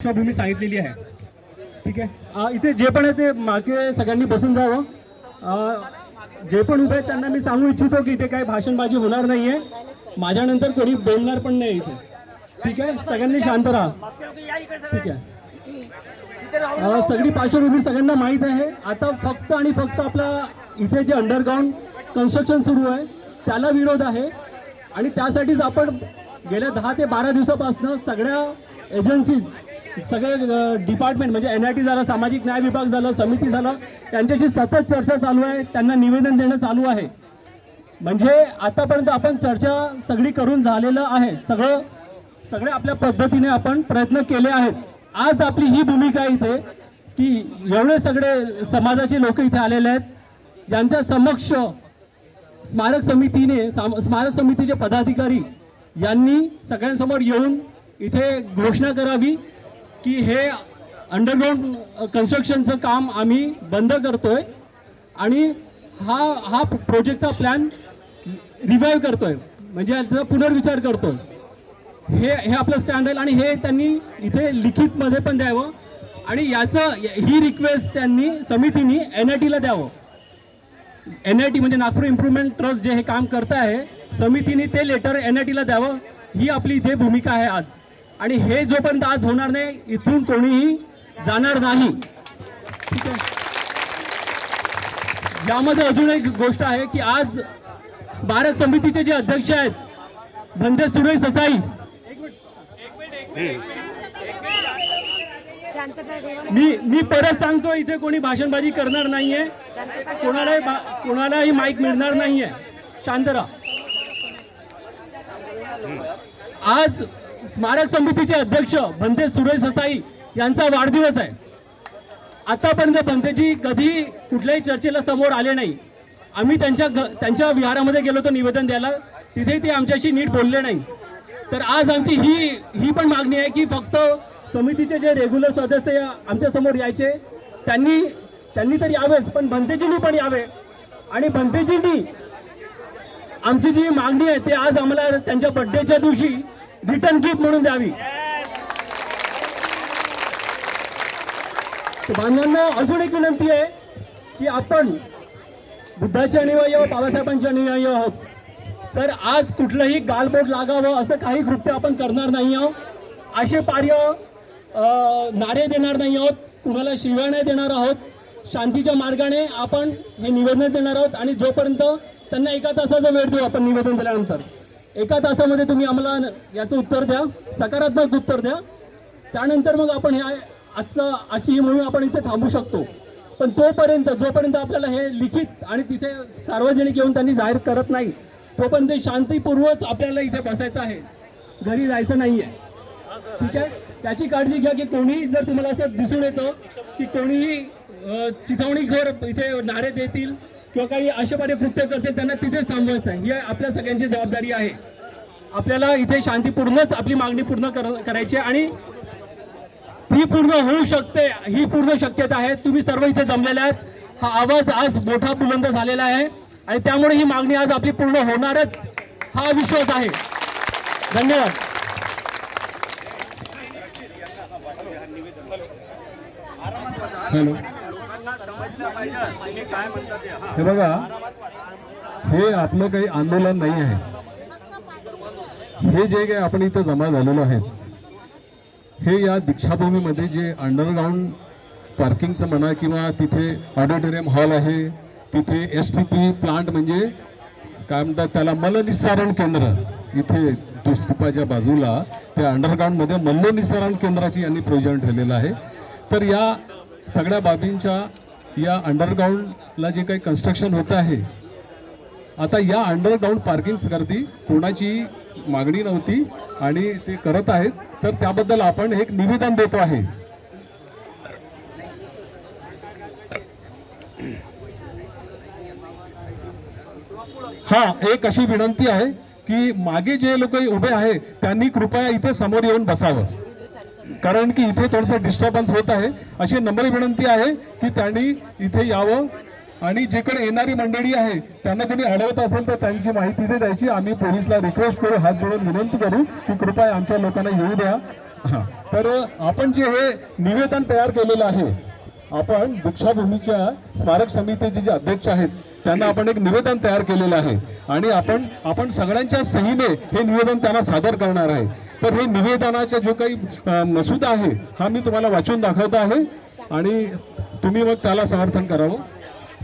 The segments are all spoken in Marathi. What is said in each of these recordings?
दीक्षाभूमी सांगितलेली आहे. ठीक आहे? इथे जे पण आहे ते मागे सगळ्यांनी बसून जावं. जे पण उभे आहेत त्यांना मी सांगू इच्छितो की इथे काही भाषणबाजी होणार नाहीये. माझ्यानंतर कोणी बोलणार पण नाही इथे. ठीक आहे? सगळ्यांनी शांत राहा. ठीक आहे? सगळी पार्श्वभूमी सगळ्यांना माहीत आहे. आता फक्त आणि फक्त आपला इथे जे अंडरग्राऊंड कन्स्ट्रक्शन सुरू आहे त्याला विरोध आहे. आणि त्यासाठीच आपण गेल्या दहा ते बारा दिवसापासून सगळ्या एजन्सीज सगळे डिपार्टमेंट म्हणजे एन आय टी झालं सामाजिक न्याय विभाग झालं समिती झालं त्यांच्याशी सतत चर्चा चालू आहे त्यांना निवेदन देणं चालू आहे. म्हणजे आतापर्यंत आपण चर्चा सगळी करून झालेलं आहे. सगळं सगळे आपल्या पद्धतीने आपण प्रयत्न केले आहेत. आज आपली ही भूमिका इथे की एवढे सगळे समाजाचे लोक इथे आलेले आहेत यांच्या समक्ष स्मारक समितीने साम- स्मारक समितीचे पदाधिकारी यांनी सगळ्यांसमोर येऊन इथे घोषणा करावी. की हे अंडरग्राऊंड कन्स्ट्रक्शनचं काम आम्ही बंद करतोय आणि हा हा प्रोजेक्टचा प्लॅन रिवाईव्ह करतोय. म्हणजे याचा पुनर्विचार करतोय. हे हे आपलं स्टँड राहील आणि हे त्यांनी इथे लिखितमध्ये पण द्यावं आणि याचं ही रिक्वेस्ट त्यांनी समितीने एन आय टीला द्यावं. एन आय टी म्हणजे नागपूर इम्प्रुव्हमेंट ट्रस्ट जे हे काम करत आहे समितीने ते लेटर एन आय टीला द्यावं. ही आपली इथे भूमिका आहे आज. आणि हे जोपर्यंत आज होणार नाही इथून कोणीही जाणार नाही. ठीक आहे? यामध्ये अजून एक गोष्ट आहे की आज स्मारक समितीचे जे अध्यक्ष आहेत धंदे सुरेश ससाई. मी मी परत सांगतो इथे कोणी भाषणबाजी करणार नाहीये. कोणालाही कोणालाही माईक मिळणार नाहीये. शांत राहा. आज स्मारक समितीचे अध्यक्ष भंते सुरेश ससाई यांचा वाढदिवस आहे. आतापर्यंत भंतेजी कधी कुठल्याही चर्चेला समोर आले नाही. आम्ही त्यांच्या घ त्यांच्या विहारामध्ये गेलो होतो निवेदन द्यायला. तिथे ते आमच्याशी नीट बोलले नाही. तर आज आमची ही ही पण मागणी आहे की फक्त समितीचे जे रेग्युलर सदस्य आमच्यासमोर यायचे. त्यांनी त्यांनी तर यावेच पण भंतेजींनी पण यावे. आणि भंतेजींनी आमची जी मागणी आहे ते आज आम्हाला त्यांच्या बड्डेच्या दिवशी रिटर्न गिफ्ट म्हणून द्यावी. बांधवांना अजून एक विनंती आहे की आपण बुद्धाचे अनुयायी आहोत बाबासाहेबांचे अनुयायी आहोत. तर आज कुठलंही गालबोट लागावं असं काही कृत्य आपण करणार नाही आहोत. असे पार्य नारे देणार नाही आहोत. कुणाला शिव्या नाही देणार आहोत. शांतीच्या मार्गाने आपण हे निवेदन देणार आहोत आणि जोपर्यंत त्यांना एका तासाचा वेळ देऊ आपण निवेदन दिल्यानंतर. एका तासामध्ये तुम्ही आम्हाला याचं उत्तर द्या सकारात्मक उत्तर द्या. त्यानंतर मग आपण ह्या आजचं आजची ही मोहीम आपण इथे थांबू शकतो. पण तोपर्यंत जोपर्यंत आपल्याला हे लिखित आणि तिथे सार्वजनिक येऊन त्यांनी जाहीर करत नाही तोपर्यंत शांतीपूर्वच आपल्याला इथे बसायचं आहे. घरी जायचं नाही आहे ठीक आहे? त्याची काळजी घ्या की कोणीही जर तुम्हाला असं दिसून येतं की कोणीही अं, चिथावणीखोर इथे नारे देतील किंवा काही अशा पारे कृत्य करतील त्यांना तिथेच थांबवायचं आहे. ही आपल्या सगळ्यांची जबाबदारी आहे. आपल्याला इथे शांतीपूर्णच आपली मागणी पूर्ण कर करायची आहे आणि ती पूर्ण होऊ शकते ही पूर्ण शक्यता आहे. तुम्ही सर्व इथे जमलेले आहात. हा आवाज आज मोठा बुलंद झालेला आहे आणि त्यामुळे ही मागणी आज आपली पूर्ण होणारच हा विश्वास आहे. धन्यवाद. हॅलो. हे. बघा हे आपलं काही आंदोलन नाही आहे. हे जे काही आपण इथं जमा झालेलो आहे हे या दीक्षाभूमीमध्ये जे अंडरग्राऊंड पार्किंगचं म्हणा किंवा तिथे ऑडिटोरियम हॉल आहे तिथे एस टी पी प्लांट म्हणजे काय म्हणतात त्याला मलनिस्सारण केंद्र. इथे दुस्तुपाच्या बाजूला त्या अंडरग्राऊंडमध्ये मल्लनिस्सारण केंद्राची यांनी प्रोविजन ठेवलेलं आहे. तर या सगळ्या बाबींच्या या अंडरग्राऊंडला जे काही कन्स्ट्रक्शन होतं आहे आता या अंडरग्राऊंड पार्किंगकरती कोणाची मागणी नव्हती आणि ते करत आहेत तर त्याबद्दल आपण एक निवेदन देतो आहे. हा एक अशी विनंती आहे की मागे जे लोक उभे आहे त्यांनी कृपया इथे समोर येऊन बसावं. कारण की इथे थोडंसं डिस्टर्बन्स होत आहे. अशी नम्र विनंती आहे की त्यांनी इथे यावं आणि जेकडे येणारी मंडळी आहे त्यांना कोणी अडवत असेल तर त्यांची माहिती इथे द्यायची. आम्ही पोलीसला रिक्वेस्ट करू हात जोडून विनंती करू की कृपया आमच्या लोकांना येऊ द्या. हा. तर आपण जे हे निवेदन तयार केलेलं आहे आपण दीक्षाभूमीच्या स्मारक समितीचे जे अध्यक्ष आहेत त्यांना आपण एक निवेदन तयार केलेलं आहे. आणि आपण आपण सगळ्यांच्या सहीने हे निवेदन त्यांना सादर करणार आहे. तर हे निवेदनाचा जो काही मसुदा आहे हा मी तुम्हाला वाचून दाखवत आहे. आणि तुम्ही मग त्याला समर्थन करावं.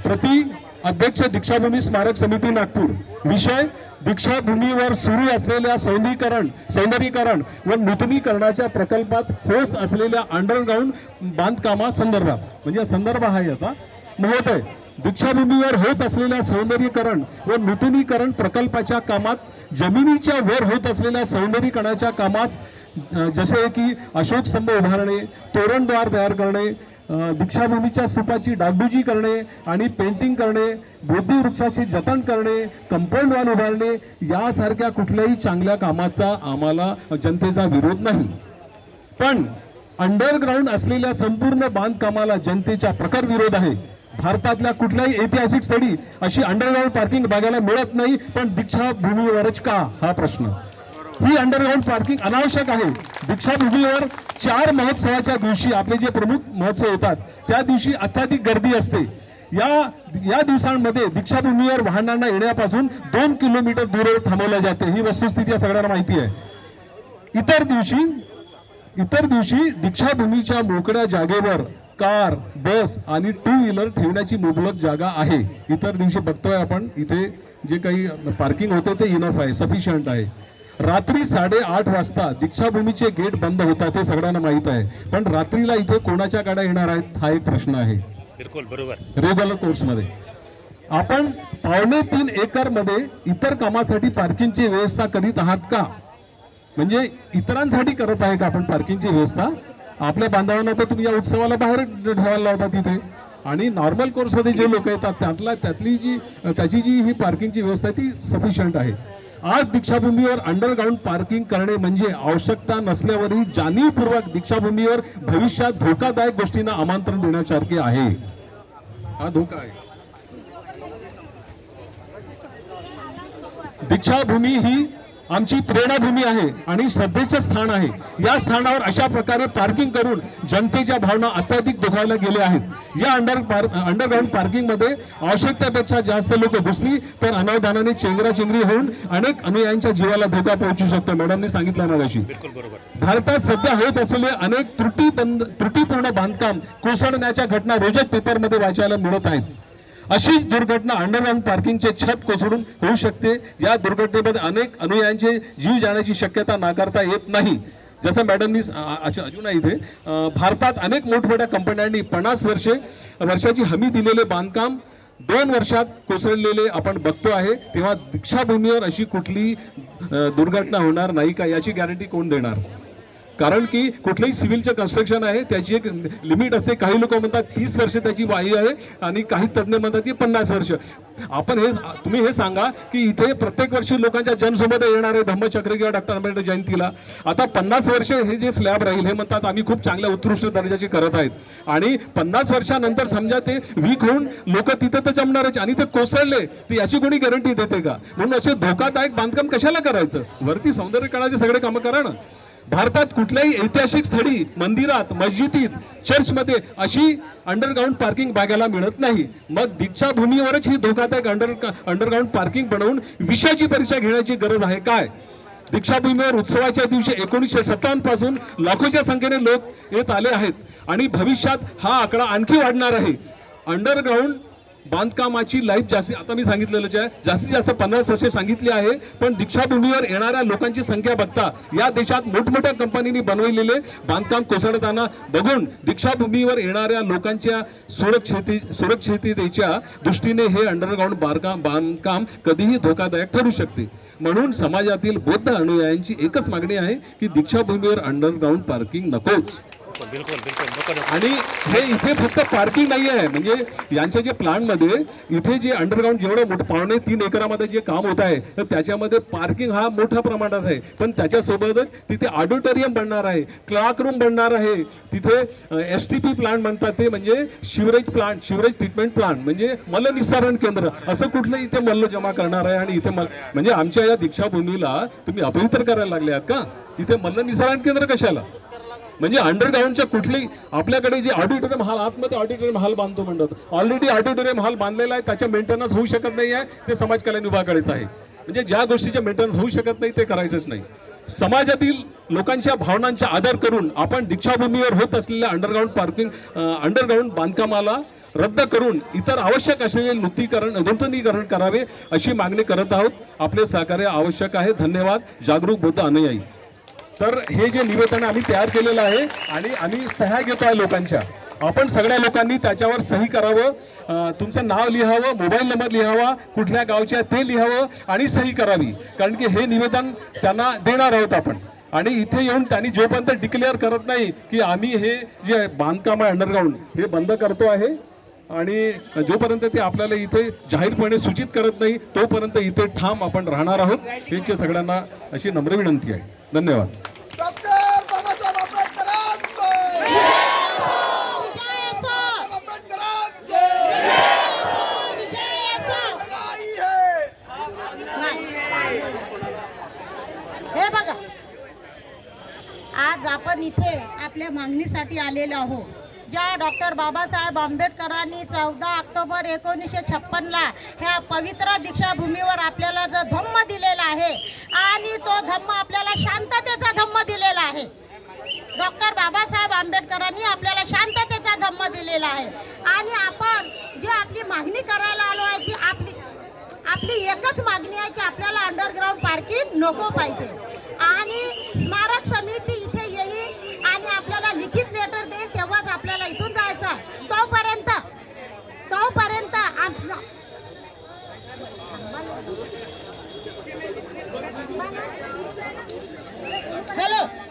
प्रति अध्यक्ष दीक्षाभूमी स्मारक समिती नागपूर. विषय दीक्षाभूमीवर सुरू असलेल्या सौंदीकरण सौंदर्यीकरण व नूतनीकरणाच्या प्रकल्पात होत असलेल्या अंडरग्राऊंड बांधकामासंदर्भात म्हणजे संदर्भ हा याचा. महोदय दीक्षाभूमीवर होत असलेल्या सौंदर्यीकरण व नूतनीकरण प्रकल्पाच्या कामात जमिनीच्या वर होत असलेल्या सौंदर्यीकरणाच्या कामास जसे की अशोक स्तंभ उभारणे तोरणद्वार तयार करणे दीक्षाभूमीच्या स्तूपाची डागडुजी करणे आणि पेंटिंग करणे बोधी वृक्षाचे जतन करणे कंपाऊंड वॉल उभारणे यासारख्या कुठल्याही चांगल्या कामाचा आम्हाला जनतेचा विरोध नाही. पण अंडरग्राऊंड असलेल्या संपूर्ण बांधकामाला जनतेचा प्रखर विरोध आहे. भारतातल्या कुठल्याही ऐतिहासिक स्थळी अशी अंडरग्राऊंड पार्किंग बघायला मिळत नाही. पण दीक्षाभूमीवरच का? हा प्रश्न. ही अंडरग्राऊंड पार्किंग अनावश्यक आहे. दीक्षाभूमीवर चार महोत्सवाच्या दिवशी आपले जे प्रमुख महोत्सव होतात त्या दिवशी अत्याधिक गर्दी असते. या या दिवसांमध्ये दीक्षाभूमीवर वाहनांना येण्यापासून दोन किलोमीटर दूरवर थांबवल्या जाते. ही वस्तुस्थिती सगळ्यांना माहिती आहे. इतर दिवशी इतर दिवशी दीक्षाभूमीच्या मोकळ्या जागेवर कार बस आणि टू व्हीलर ठेवण्याची मुबलक जागा आहे. इतर दिवशी बघतोय आपण इथे जे काही पार्किंग होते ते इनफ आहे सफिशियंट आहे. रात्री साडेआठ वाजता दीक्षाभूमीचे गेट बंद होतात हे सगळ्यांना माहीत आहे. पण रात्रीला इथे कोणाच्या गाड्या येणार आहेत हा एक प्रश्न आहे. बिलकुल बरोबर. रेग्युलर कोर्समध्ये. आपण पावणे तीन एकरमध्ये इतर कामासाठी पार्किंगची व्यवस्था करीत आहात का? म्हणजे इतरांसाठी करत आहे का आपण पार्किंगची व्यवस्था? आपल्या बांधवांना तर तुम्ही या उत्सवाला बाहेर ठेवायला लावता तिथे. आणि नॉर्मल कोर्समध्ये जे लोक येतात त्यातला त्यातली जी त्याची जी ही पार्किंगची व्यवस्था आहे ती सफिशियंट आहे. आज दीक्षाभूमीवर अंडरग्राऊंड पार्किंग करणे म्हणजे आवश्यकता नसल्यावरही जाणीवपूर्वक दीक्षाभूमीवर भविष्यात धोकादायक गोष्टींना आमंत्रण देण्यासारखे आहे. हा धोका आहे. दीक्षाभूमी ही आमची प्रेरणाभूमी आहे आणि श्रद्धेचे स्थान आहे. या स्थानावर अशा प्रकारे पार्किंग करून जनतेच्या भावना अत्याधिक दुखावल्या गेल्या आहेत. या अंडर पार अंडरग्राऊंड पार्किंगमध्ये आवश्यकतेपेक्षा जास्त लोक घुसली तर अनावधानाने चेंगराचेंगरी होऊन अनेक अनुयायांच्या जीवाला धोका पोहोचू शकतो. मॅडमने सांगितलं बरोबर. भारतात सध्या होत असलेले अनेक त्रुटीबंद त्रुटीपूर्ण बांधकाम कोसळण्याच्या घटना रोजच पेपरमध्ये वाचायला मिळत आहेत. अशीच दुर्घटना अंडरग्राऊंड पार्किंगचे छत कोसळून होऊ शकते. या दुर्घटनेमध्ये अनेक अनुयायांचे जीव जाण्याची शक्यता नाकारता येत नाही. जसं मॅडमनी अजून इथे. भारतात अनेक मोठमोठ्या कंपन्यांनी पन्नास वर्षे वर्षाची हमी दिलेले बांधकाम दोन वर्षात कोसळलेले आपण बघतो आहे. तेव्हा दीक्षाभूमीवर अशी कुठली दुर्घटना होणार नाही का याची गॅरंटी कोण देणार? कारण की कुठलंही सिव्हिलचं कन्स्ट्रक्शन आहे त्याची एक लिमिट असते. काही लोक म्हणतात तीस वर्ष त्याची वाई आहे आणि काही तज्ज्ञ म्हणतात की पन्नास वर्ष. आपण हे तुम्ही हे सांगा की इथे प्रत्येक वर्षी लोकांच्या जनसोबत येणार आहे धम्मचक्र किंवा डॉक्टर आंबेडकर जयंतीला. आता पन्नास वर्ष हे जे स्लॅब राहील हे म्हणतात आम्ही खूप चांगल्या उत्कृष्ट दर्जाचे करत आहेत. आणि पन्नास वर्षानंतर समजा ते वीक होऊन लोक तिथं तर जमणारच आणि ते कोसळले तर याची कोणी गॅरंटी देते का? म्हणून असे धोकादायक बांधकाम कशाला करायचं? वरती सौंदर्यकरणाचे सगळे कामं करा ना. भारतात कुठल्याही ऐतिहासिक स्थळी मंदिरात मस्जिदीत चर्चमध्ये अशी अंडरग्राऊंड पार्किंग बघायला मिळत नाही. मग दीक्षाभूमीवरच ही धोकादायक अंडर अंडरग्राऊंड पार्किंग बनवून विषयाची परीक्षा घेण्याची गरज आहे काय? दीक्षाभूमीवर उत्सवाच्या दिवशी एकोणीसशे सत्तावन्नपासून लाखोच्या संख्येने लोक येत आले आहेत आणि भविष्यात हा आकडा आणखी वाढणार आहे. अंडरग्राऊंड बांधकामाची लाईफ जास्ती आता मी सांगितलेलं आहे जास्तीत जास्त पन्नास वर्षे सांगितली आहे पण दीक्षाभूमीवर येणाऱ्या लोकांची संख्या बघता या देशात मोठमोठ्या कंपनीनी बनवलेले बांधकाम कोसळताना बघून दीक्षाभूमीवर येणाऱ्या लोकांच्या सुरक्षिती सुरक्षिततेच्या दृष्टीने हे अंडरग्राऊंड बांधकाम बांधकाम कधीही धोकादायक ठरू शकते. म्हणून समाजातील बौद्ध अनुयायांची एकच मागणी आहे की दीक्षाभूमीवर अंडरग्राऊंड पार्किंग नकोच. बिलकुल बिलकुल आणि हे इथे फक्त पार्किंग नाही आहे. म्हणजे यांच्या जे प्लांटमध्ये इथे जे अंडरग्राऊंड जेवढं मोठं पावणे तीन एकरामध्ये जे काम होत आहे तर त्याच्यामध्ये पार्किंग हा मोठ्या प्रमाणात आहे. पण त्याच्यासोबतच तिथे ऑडिटोरियम बनणार आहे क्लार्क रूम बनणार आहे. तिथे एस टी पी प्लांट म्हणतात ते म्हणजे sewerage plant sewerage treatment plant म्हणजे मलनिस्सारण केंद्र. असं कुठलं इथे मल्ल जमा करणार आहे आणि इथे मल म्हणजे आमच्या या दीक्षाभूमीला तुम्ही अपवित्र करायला लागले आहात का? इथे मल्ल निस्सारण केंद्र कशाला? म्हणजे अंडरग्राऊंडच्या कुठली आपल्याकडे जे ऑडिटोरियम हॉल आतमध्ये ऑडिटोरियम हॉल बांधतो म्हणतात. ऑलरेडी ऑडिटोरियम हॉल बांधलेला आहे त्याच्या मेंटेनन्स होऊ शकत नाही आहे ते समाज कल्याण विभागाकडेच आहे. म्हणजे ज्या गोष्टीचे मेंटेनन्स होऊ शकत नाही ते करायचंच नाही. समाजातील लोकांच्या भावनांचा आदर करून आपण दीक्षाभूमीवर होत असलेल्या अंडरग्राऊंड पार्किंग अंडरग्राऊंड बांधकामाला रद्द करून इतर आवश्यक असलेले नूतनीकरण नूतनीकरण करावे अशी मागणी करत आहोत. आपले सहकार्य आवश्यक आहे. धन्यवाद. जागरूक बुद्ध अनुयायी. तर हे जे निवेदन आम्ही तयार केलेलं आहे आणि आम्ही सह्या घेतो आहे लोकांच्या. आपण सगळ्या लोकांनी त्याच्यावर सही करावं तुमचं नाव लिहावं मोबाईल नंबर लिहावा कुठल्या गावच्या ते लिहावं आणि सही करावी. कारण की हे निवेदन त्यांना देणार आहोत आपण. आणि इथे येऊन त्यांनी जोपर्यंत डिक्लेअर करत नाही की आम्ही हे जे बांधकाम आहे अंडरग्राऊंड हे बंद करतो आहे आणि जोपर्यंत ते आपल्याला इथे जाहीरपणे सूचित करत नाही तोपर्यंत इथे ठाम आपण राहणार आहोत. हे सगळ्यांना अशी नम्र विनंती आहे. धन्यवाद. हे बघा. आज आपण इथे आपल्या मागणीसाठी आलेलो आहोत. ज्या डॉक्टर बाबासाहेब आंबेडकरांनी चौदा ऑक्टोबर एकोणीसशे छप्पनला ह्या पवित्र दीक्षाभूमीवर आपल्याला जो धम्म दिलेला आहे आणि तो धम्म आपल्याला शांततेचा धम्म दिलेला आहे. डॉक्टर बाबासाहेब आंबेडकरांनी आपल्याला शांततेचा धम्म दिलेला आहे. आणि आपण जे आपली मागणी करायला आलो आहे की आपली आपली एकच मागणी आहे की आपल्याला अंडरग्राऊंड पार्किंग नको पाहिजे. Alo!